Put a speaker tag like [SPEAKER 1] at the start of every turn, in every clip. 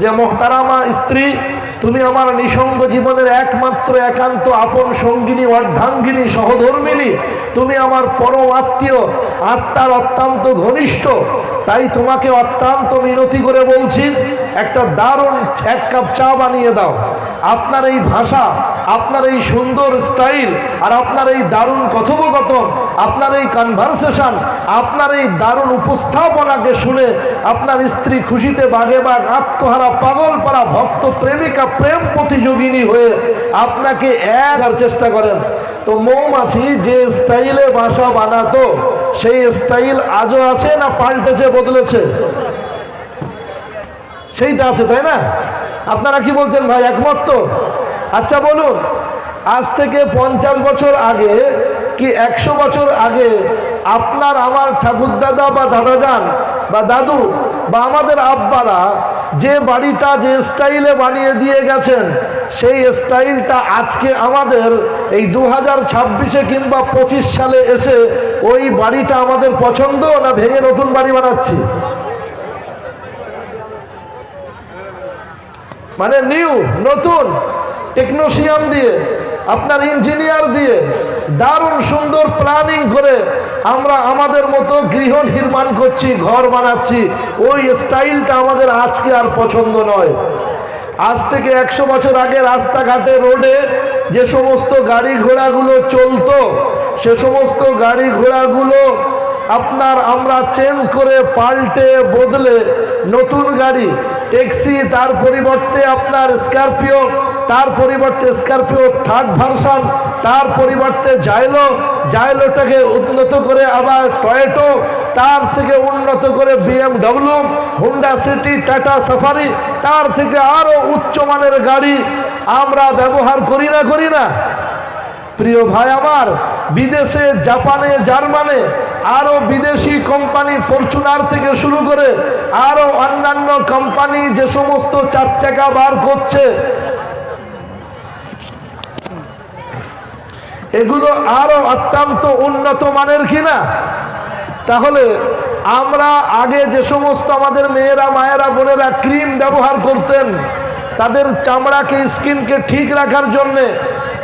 [SPEAKER 1] যে মহতারামা স্ত্রী, তুমি আমার নিঃসঙ্গ জীবনের একমাত্র একান্ত আপন সঙ্গিনী, অর্ধাঙ্গিনী, সহধর্মিনী। তুমি আমার পরম আত্মীয়, আত্মার অত্যন্ত ঘনিষ্ঠ। তাই তোমাকে অত্যন্ত মিনতি করে বলছি, একটা দারুণ এক কাপ চা বানিয়ে দাও। আপনার এই ভাষা আপনার এই সুন্দর স্টাইল আর আপনার এই দারুণ কথোপকথন, আপনার এই কনভারসেশন আপনার এই দারুণ উপস্থাপনাকে শুনে আপনার স্ত্রী খুশিতে বাঘে বাঘ আত্মহারা, পাগল পাড়া ভক্ত, প্রেমিকা, প্রেম প্রতিযোগিনী হয়ে আপনাকে এক আর চেষ্টা করেন। তো মৌমাছি যে স্টাইলে বাসা বানাতো, সেই স্টাইল আজও আছে না পাল্টেছে, বদলেছে? সেইটা আছে, তাই না? আপনারা কি বলছেন ভাই, একমত তো? আচ্ছা বলুন, আজ থেকে পঞ্চাশ বছর আগে কি একশো বছর আগে আপনার, আমার ঠাকুরদাদা বা দাদা যান বা দাদু বা আমাদের আব্বারা যে বাড়িটা, যে স্টাইলে বানিয়ে দিয়ে গেছেন, সেই স্টাইলটা আজকে আমাদের এই দু হাজার ছাব্বিশে কিংবা পঁচিশ সালে এসে ওই বাড়িটা আমাদের পছন্দ না ভেঙে নতুন বাড়ি বানাচ্ছি? মানে নিউ, নতুন। টেকনোশিয়ান দিয়ে, আপনার ইঞ্জিনিয়ার দিয়ে দারুণ সুন্দর প্ল্যানিং করে আমরা আমাদের মতো গৃহ নির্মাণ করছি, ঘর বানাচ্ছি। ওই স্টাইলটা আমাদের আজকে আর পছন্দ নয়। আজ থেকে একশো বছর আগে রাস্তাঘাটে, রোডে যে সমস্ত গাড়ি ঘোড়াগুলো চলতো, সে সমস্ত গাড়ি ঘোড়াগুলো আপনার আমরা চেঞ্জ করে পাল্টে, বদলে নতুন গাড়ি ট্যাক্সি তার পরিবর্তে আপনার স্করপিও তার পরিবর্তে স্করপিও থার্ড ভার্সন, তার পরিবর্তে জাইলো। জাইলোটাকে উন্নত করে আবার টয়েটো, তার থেকে উন্নত করে BMW, Honda City, Tata Safari, তার থেকে আরও উচ্চমানের গাড়ি আমরা ব্যবহার করি না করি না। প্রিয় ভাই আমার, বিদেশে, জাপানে, জার্মানে আরও বিদেশি কোম্পানি ফরচুনার থেকে শুরু করে আরও অন্যান্য কোম্পানি যে সমস্ত চার চাকা বার করছে এগুলো আরও অত্যন্ত উন্নত মানের কিনা? তাহলে আমরা আগে যে সমস্ত আমাদের মেয়েরা, মায়েরা, বোনেরা ক্রিম ব্যবহার করতেন, তাদের চামড়াকে, স্কিনকে ঠিক রাখার জন্যে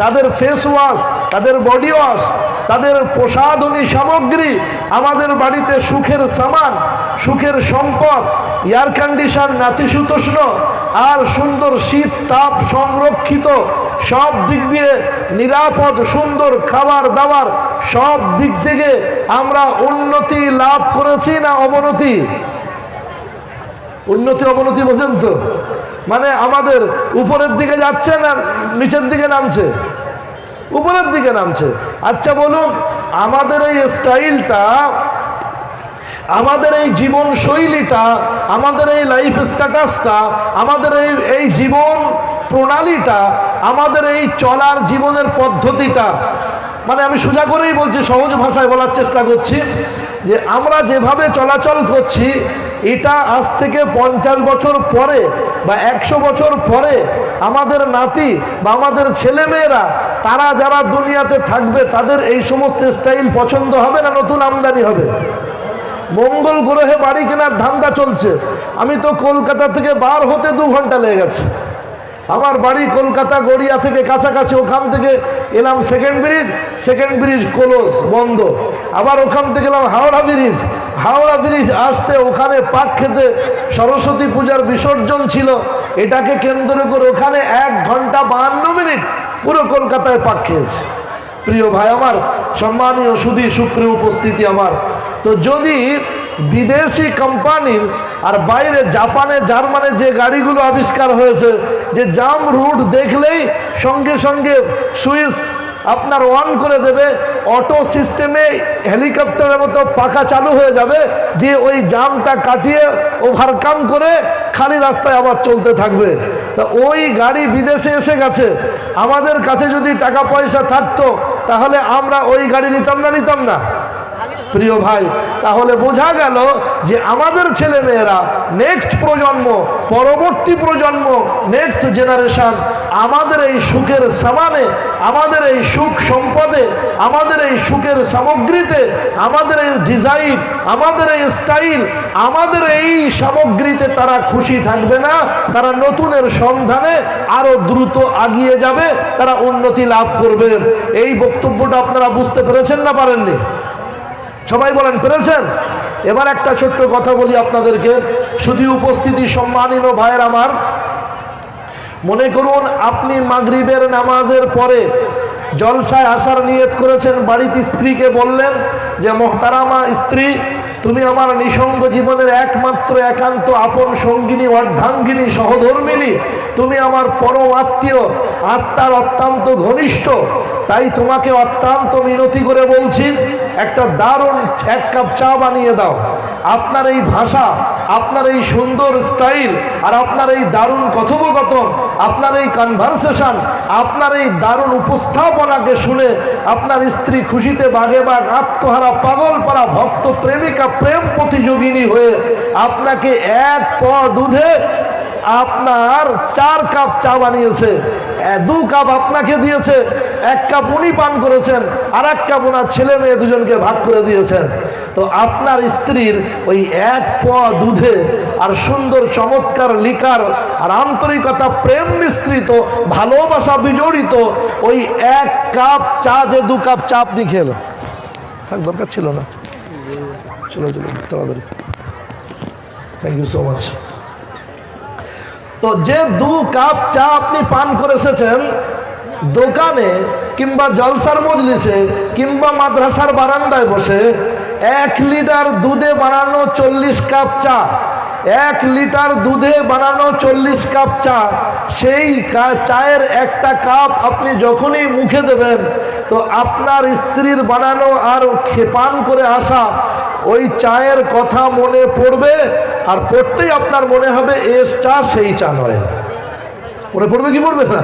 [SPEAKER 1] তাদের ফেস ওয়াশ তাদের বডি ওয়াশ তাদের প্রসাধনী সামগ্রী, আমাদের বাড়িতে সুখের সামান, সুখের সম্পদ এয়ার কন্ডিশন নাতিশীতোষ্ণ, আর সুন্দর শীত তাপ সংরক্ষিত, সব দিক দিয়ে নিরাপদ, সুন্দর খাবার দাবার, সব দিক থেকে আমরা উন্নতি লাভ করেছি না অবনতি? উন্নতি অবনতি বোঝেন তো মানে আমাদের উপরের দিকে যাচ্ছে না, নিচের দিকে নামছে। উপরের দিকে নামছে। আচ্ছা বলুন, আমাদের এই স্টাইলটা আমাদের এই জীবন শৈলীটা আমাদের এই লাইফ স্ট্যাটাসটা আমাদের এই এই জীবন প্রণালীটা, আমাদের এই চলার জীবনের পদ্ধতিটা মানে আমি সোজা করেই বলছি, সহজ ভাষায় বলার চেষ্টা করছি যে আমরা যেভাবে চলাচল করছি এটা আজ থেকে পঞ্চাশ বছর পরে বা একশো বছর পরে আমাদের নাতি বা আমাদের ছেলেমেয়েরা, তারা যারা দুনিয়াতে থাকবে, তাদের এই সমস্ত স্টাইল পছন্দ হবে না নতুন আমদানি হবে? মঙ্গল গ্রহে বাড়ি কেনার ধান্দা চলছে। আমি তো কলকাতা থেকে বার হতে দু ঘণ্টা লেগে গেছে। আমার বাড়ি কলকাতা গড়িয়া থেকে কাছাকাছি, ওখান থেকে এলাম second bridge second bridge close বন্ধ। আবার ওখান থেকে এলাম হাওড়া ব্রিজ হাওড়া ব্রিজ আসতে ওখানে পাক খেতে সরস্বতী পূজার বিসর্জন ছিল। এটাকে কেন্দ্র করে ওখানে এক ঘণ্টা বাহান্ন মিনিট পুরো কলকাতায় পাক খেয়েছে। প্রিয় ভাই আমার, সম্মানীয় সুদী সুপ্রিয় উপস্থিতি আমার। তো যদি বিদেশি কোম্পানির আর বাইরে জাপানে, জার্মানে যে গাড়িগুলো আবিষ্কার হয়েছে, যে জাম রুট দেখলেই সঙ্গে সঙ্গে সুইচ আপনার অন করে দেবে, অটো সিস্টেমে হেলিকপ্টারের মতো পাখা চালু হয়ে যাবে, দিয়ে ওই জামটা কাটিয়ে ওভারকাম করে খালি রাস্তায় আবার চলতে থাকবে। তা ওই গাড়ি বিদেশে এসে গেছে। আমাদের কাছে যদি টাকা পয়সা থাকতো, তাহলে আমরা ওই গাড়ি নিতাম না নিতাম না। প্রিয় ভাই, তাহলে বোঝা গেল যে আমাদের ছেলে মেয়েরা নেক্সট প্রজন্ম, পরবর্তী প্রজন্ম নেক্সট জেনারেশন আমাদের এই সুখের সামানে, আমাদের এই সুখ সম্পদে, আমাদের এই সুখের সামগ্রীতে, আমাদের এই ডিজাইন আমাদের এই স্টাইল আমাদের এই সামগ্রীতে তারা খুশি থাকবে না? তারা নতুনের সন্ধানে আরও দ্রুত আগিয়ে যাবে, তারা উন্নতি লাভ করবে। এই বক্তব্যটা আপনারা বুঝতে পেরেছেন না পারেননি? সবাই বলেন পেরেছেন এবার একটা ছোট্ট কথা বলি আপনাদেরকে। শুধু উপস্থিতি সম্মানীয় ভাইয়ের আমার। মনে করুন, আপনি মাগরিবের নামাজের পরে জলসায় আসার নিয়ত করেছেন, বাড়িতে স্ত্রীকে বললেন যে, মোহতারামা, স্ত্রী, তুমি আমার নিঃসঙ্গ জীবনের একমাত্র একান্ত আপন সঙ্গিনী, অর্ধাঙ্গিনী, সহধর্মিনী। তুমি আমার পরম আত্মীয়, আত্মার অত্যন্ত ঘনিষ্ঠ। তাই তোমাকে অত্যন্ত মিনতি করে বলছি একটা দারুণ এক কাপ চা বানিয়ে দাও। আপনার এই ভাষা, আপনার এই সুন্দর স্টাইল আর আপনার এই দারুণ কথোপকথন, আপনার এই কনভারসেশন আপনার এই দারুণ উপস্থাপনাকে শুনে আপনার স্ত্রী খুশিতে বাগে বাগ, আত্মহারা পাগল পাড়া ভক্ত প্রেমিকা, প্রেম প্রতিযোগিনী হয়ে আপনাকে এক প দুধে আপনার চার কাপ চা বানিয়েছে। দু কাপ আপনাকে দিয়েছে। এক কাপ উনি পান করেছেন আর এক কাপ ওনার ছেলে মেয়ে দুজনকে ভাগ করে দিয়েছেন। তো আপনার স্ত্রীর ওই এক পোয়া দুধে আর সুন্দর চমৎকার লিকার আর আন্তরিকতা, প্রেম মিশ্রিত, ভালোবাসা বিজড়িত, ওই এক কাপ চা যে দু কাপ চা আপনি খেলো থাক, দরকার ছিল না। চলো চলো, তাড়াতাড়ি। থ্যাংক ইউ সো মাচ তো যে দু কাপ চা আপনি পান করে এসেছেন দোকানে কিংবা জলসার মজলিসে কিংবা মাদ্রাসার বারান্দায় বসে এক লিটার দুধে বানানো চল্লিশ কাপ চা, এক লিটার দুধে বানানো চল্লিশ কাপ চা, সেই চায়ের একটা কাপ আপনি যখনই মুখে দেবেন, তো আপনার স্ত্রীর বানানো আর খে- পান করে আসা, ওই চায়ের কথা মনে পড়বে, আর পড়তেই আপনার মনে হবে, এস চা, সেই চা নয়। মনে পড়বে কি পড়বে না?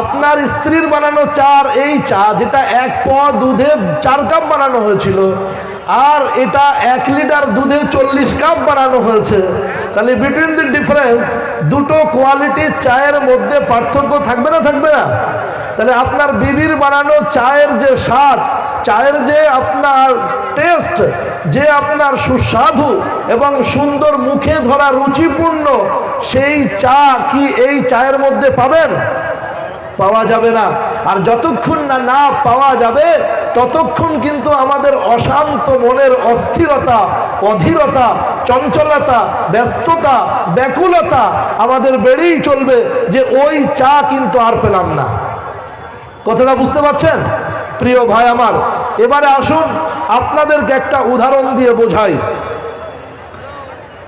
[SPEAKER 1] আপনার স্ত্রীর বানানো চার, এই চা যেটা এক প দুধে চার কাপ বানানো হয়েছিল, আর এটা এক লিটার দুধে চল্লিশ কাপ বানানো হয়েছে। তাহলে বিটুইন দি ডিফারেন্স দুটো কোয়ালিটির চায়ের মধ্যে পার্থক্য থাকবে না থাকবে না? তাহলে আপনার বিবির বানানো চায়ের যে স্বাদ, চায়ের যে আপনার টেস্ট যে আপনার সুস্বাদু এবং সুন্দর মুখে ধরা রুচিপূর্ণ, সেই চা কি এই চায়ের মধ্যে পাবেন? পাওয়া যাবে না। আর যতক্ষণ না না পাওয়া যাবে, ততক্ষণ কিন্তু আমাদের অশান্ত মনের অস্থিরতা, অধীরতা, চঞ্চলতা, ব্যস্ততা, ব্যাকুলতা আমাদের বেড়েই চলবে যে ওই চা কিন্তু আর পেলাম না। কথাটা বুঝতে পারছেন? প্রিয় ভাই আমার, এবারে আসুন, আপনাদেরকে একটা উদাহরণ দিয়ে বোঝাই।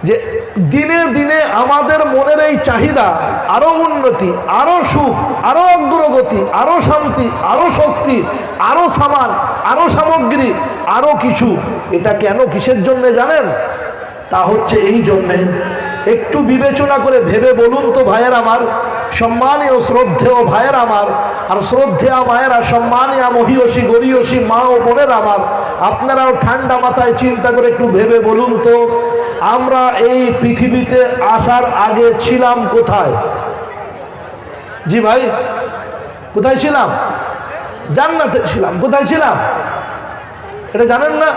[SPEAKER 1] যে দিনে দিনে আমাদের মনের এই চাহিদা আরও উন্নতি, আরও সুখ, আরও অগ্রগতি, আরও শান্তি, আরও স্বস্তি, আরও সামান আরও সামগ্রী, আরও কিছু। এটা কেন কিসের জন্য জানেন? তা হচ্ছে এই জন্যে। একটু বিবেচনা করে ভেবে বলুন তো ভাইয়ের আমার, সম্মানীয়, শ্রদ্ধেয় ভাইয়ের আমার, আর শ্রদ্ধেয়া মায়েরা, সম্মানীয়, মহিয়সী, গরিয়সী মা ও বোনের আমার, আপনারাও ঠান্ডা মাথায় চিন্তা করে একটু ভেবে বলুন তো, আমরা এই পৃথিবীতে আসার আগে ছিলাম কোথায়? জি ভাই, কোথায় ছিলাম? জান্নাতে ছিলাম, কোথায় ছিলাম? এটা জানেন না?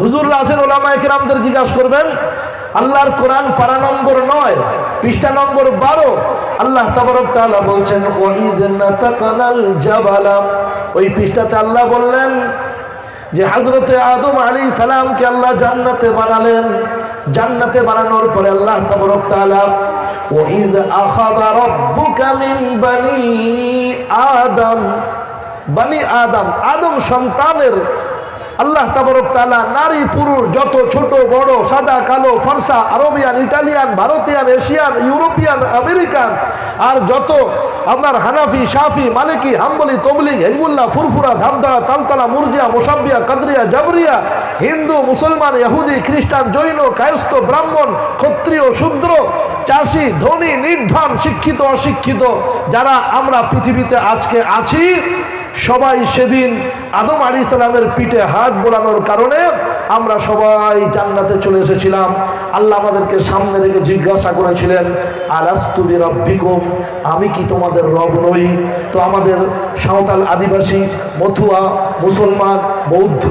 [SPEAKER 1] হুজুররা আছেন ওলামা একরামদের জিজ্ঞাসা করবেন, আল্লাহর কোরআন পারা নম্বর নয়, পৃষ্ঠা নম্বর বারো, আল্লাহ তাআলা বলছেন ওই পৃষ্ঠাতে আল্লাহ বললেন যে হজরতে আদম আলী সালামকে আল্লাহ জান্নাতে বানালেন। জান্নাতে বানানোর পরে আল্লাহ তাবারক তাআলা ওয়াইদ আখাযা রাব্বুকা মিন বানি আদম। বানি আদম আদম সন্তানের আল্লাহ তাবরক তালা নারী, পুরুষ, যত ছোট, বড়, সাদা, কালো, ফর্সা, আরবিয়ান ইটালিয়ান ভারতীয়ান, এশিয়ান, ইউরোপিয়ান, আমেরিকান, আর যত আপনার হানাফি, শাফি, মালিকি, হাম্বলি, তবলিগ, হেজবুল্লাহ, ফুরফুরা ধামদারা তালতলা, মুরজিয়া, মোসাব্বিয়া, কাদরিয়া, জাবরিয়া, হিন্দু, মুসলমান, ইহুদি, খ্রিস্টান, জৈন, কায়স্থ, ব্রাহ্মণ, ক্ষত্রিয়, শূদ্র, চাষি, ধনী, নির্ধন, শিক্ষিত, অশিক্ষিত, যারা আমরা পৃথিবীতে আজকে আছি সবাই সেদিন আদম আলী সালামের পিঠে হাত বোলানোর কারণে আমরা সবাই জান্নাতে চলে এসেছিলাম। আল্লাহ আমাদেরকে সামনে রেখে জিজ্ঞাসা করেছিলেন আলাস্তুবি রব্বিকুম আমি কি তোমাদের রব নই? তো আমাদের সাঁওতাল আদিবাসী, মথুয়া, মুসলমান বৌদ্ধ,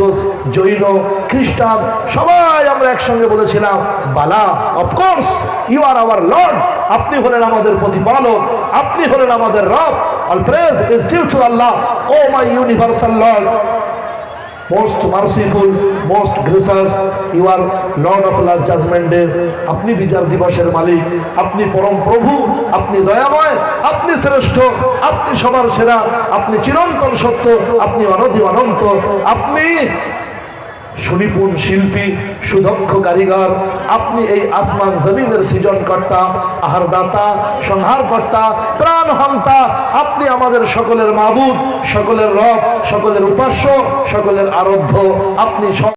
[SPEAKER 1] জৈন, খ্রিস্টান, সবাই আমরা একসঙ্গে বলেছিলাম, বালা of course you are our lord আপনি হলেন আমাদের প্রতিপালক, আপনি হলেন আমাদের রব all praise is due to Allah O my universal lord most merciful most gracious you are lord of last judgement day আপনি বিচার দিবসের মালিক, আপনি পরম প্রভু, আপনি দয়াময়, আপনি শ্রেষ্ঠ, আপনি সবার সেরা, আপনি চিরন্তন সত্য, আপনি অনধি অনন্ত, আপনি সুনিপুণ শিল্পী, সুদক্ষ কারিগর, আপনি এই আসমান জমিনের সৃজনকর্তা, আহারদাতা, সংহারকর্তা, প্রাণহন্তা, আপনি আমাদের সকলের মাবুদ, সকলের রব, সকলের উপাস্য, সকলের আরাধ্য, আপনি